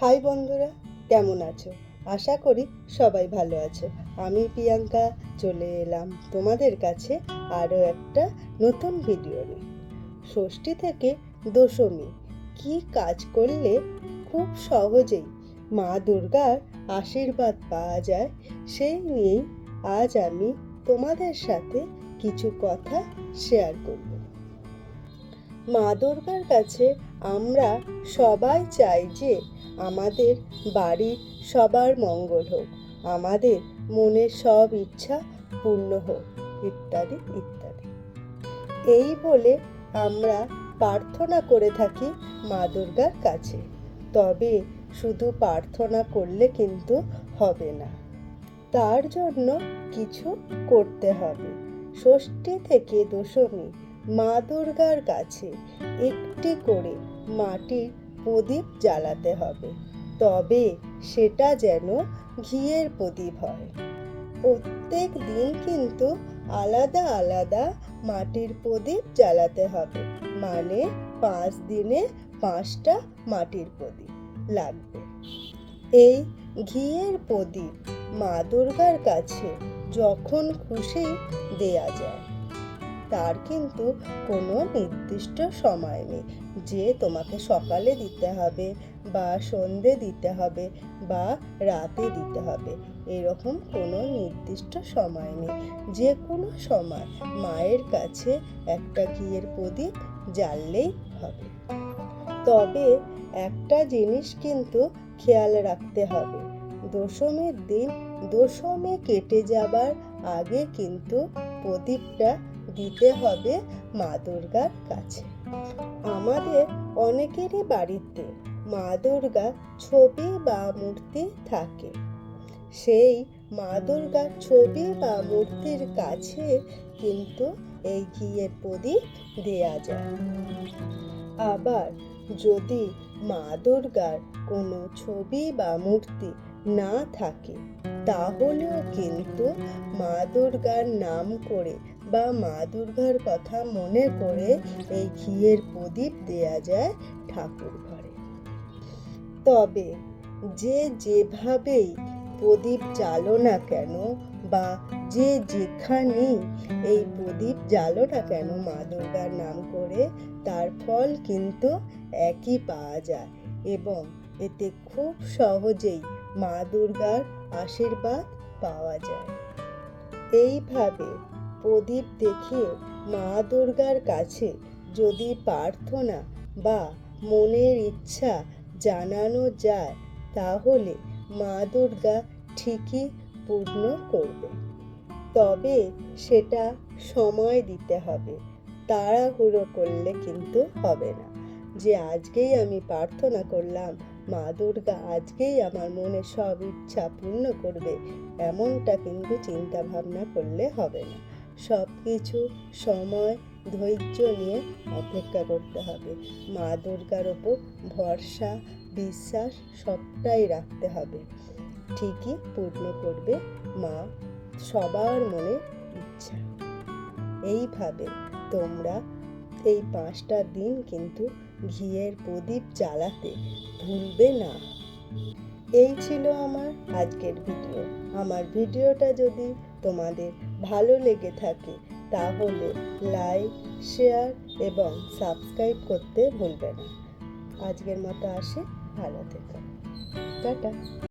High বন্ধুরা, কেমন আছো? আশা করি সবাই ভালো আছো। আমি প্রিয়াঙ্কা, চলে এলাম তোমাদের কাছে আরও একটা নতুন ভিডিও নিয়ে। ষষ্ঠী থেকে দশমী, কি কাজ করলে খুব সহজেই মা দুর্গার আশীর্বাদ পাওয়া যায়, সেই নিয়েই আজ আমি তোমাদের সাথে কিছু কথা শেয়ার করব। মা দুর্গার কাছে আমরা সবাই চাই যে আমাদের বাড়ির সবার মঙ্গল হোক, আমাদের মনের সব ইচ্ছা পূর্ণ হোক, ইত্যাদি ইত্যাদি। এই বলে আমরা প্রার্থনা করে থাকি মা দুর্গার কাছে। তবে শুধু প্রার্থনা করলে কিন্তু হবে না। তার জন্য কিছু করতে হবে। ষষ্ঠী থেকে দশমী মা দুর্গার কাছে একটি করে মাটির প্রদীপ জ্বালাতে হবে। তবে সেটা যেন ঘিয়ের প্রদীপ হয়। প্রত্যেক দিন কিন্তু আলাদা আলাদা মাটির প্রদীপ জ্বালাতে হবে। মানে পাঁচ দিনে পাঁচটা মাটির প্রদীপ লাগবে। এই ঘিয়ের প্রদীপ মা দুর্গার কাছে যখন খুশি দেয়া যায়। তার কিন্তু কোনো নির্দিষ্ট সময় নেই। যে তোমাকে সকালে দিতে হবে বা সন্ধে দিতে হবে বা রাতে দিতে হবে, এরকম কোনো নির্দিষ্ট সময় নেই। যে কোনো সময় মায়ের কাছে একটা ঘিয়ের প্রদীপ জ্বাললেই হবে। তবে একটা জিনিস কিন্তু খেয়াল রাখতে হবে, দশমীর দিন দশমী কেটে যাবার আগে কিন্তু প্রদীপটা দিতে হবে মা দুর্গার কাছে। আমাদের অনেকেরই বাড়িতে মা দুর্গা ছবি বা মূর্তি থাকে। সেই মা দুর্গার ছবি বা মূর্তির কাছে কিন্তু এই ঘিয়ের প্রদীপ দেয়া যায়। আবার যদি মা দুর্গার কোনো ছবি বা মূর্তি না থাকে, তাহলেও কিন্তু মা দুর্গার নাম করে বা মা দুর্গার কথা মনে করে এই ঘিয়ের প্রদীপ দেয়া যায় ঠাকুর ঘরে। তবে যে যেভাবেই প্রদীপ জ্বালো না কেন বা যে যেখানেই এই প্রদীপ জ্বালো না কেন মা দুর্গার নাম করে, তার ফল কিন্তু একই পাওয়া যায় এবং এতে খুব সহজেই মা দুর্গার আশীর্বাদ পাওয়া যায়। এইভাবে প্রদীপ দেখিয়ে মা দুর্গার কাছে যদি প্রার্থনা বা মনের ইচ্ছা জানানো যায়, তাহলে মা দুর্গা ঠিকই পূর্ণ করবে। তবে সেটা সময় দিতে হবে। তাড়াহুড়ো করলে কিন্তু হবে না। যে আজকেই আমি প্রার্থনা করলাম, মা দুর্গা আজকেই আমার মনে সব ইচ্ছা পূর্ণ করবে, এমনটা কিন্তু চিন্তা ভাবনা করলে হবে না। সব কিছু সময়, ধৈর্য নিয়ে অপেক্ষা করতে হবে। মা দুর্গার ওপর ভরসা, বিশ্বাস সবটাই রাখতে হবে। ঠিকই পূর্ণ করবে মা সবার মনে ইচ্ছা। এইভাবে তোমরা এই পাঁচটা দিন কিন্তু ঘিয়ের প্রদীপ জ্বালাতে ভুলবে না। এই ছিল আমার আজকের ভিডিও। আমার ভিডিওটা যদি তোমাদের ভালো লেগে থাকে, তাহলে লাইক শেয়ার এবং সাবস্ক্রাইব করতে ভুলবে না। আজকের মতো আসে, ভালো থেকো। টাটা।